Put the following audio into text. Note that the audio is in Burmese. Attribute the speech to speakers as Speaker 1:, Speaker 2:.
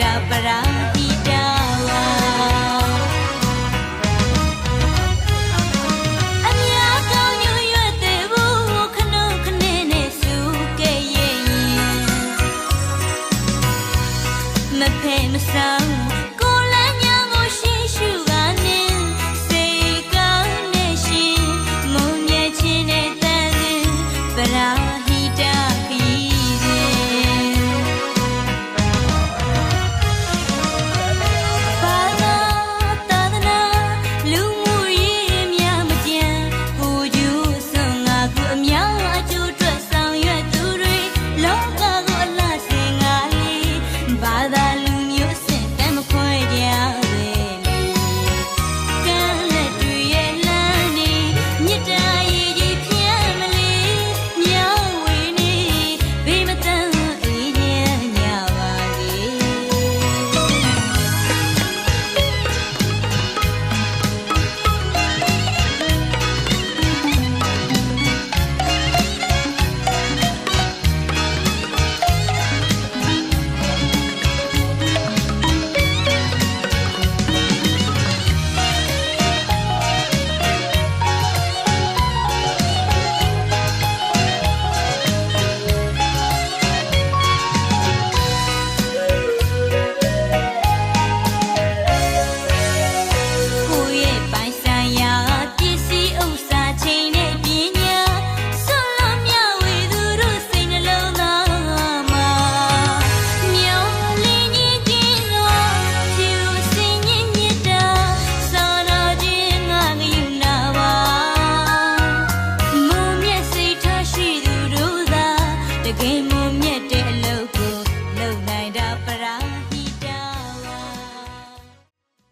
Speaker 1: ရပရာတိတာဝါအမြာကောင်းညွရွတ်သေးဘူးခနုခနေနဲ့စုကဲ့ရဲ့ရင်မဖဲမဆောင်ကိုလမ်းညာကိုရှင်းရှု llegué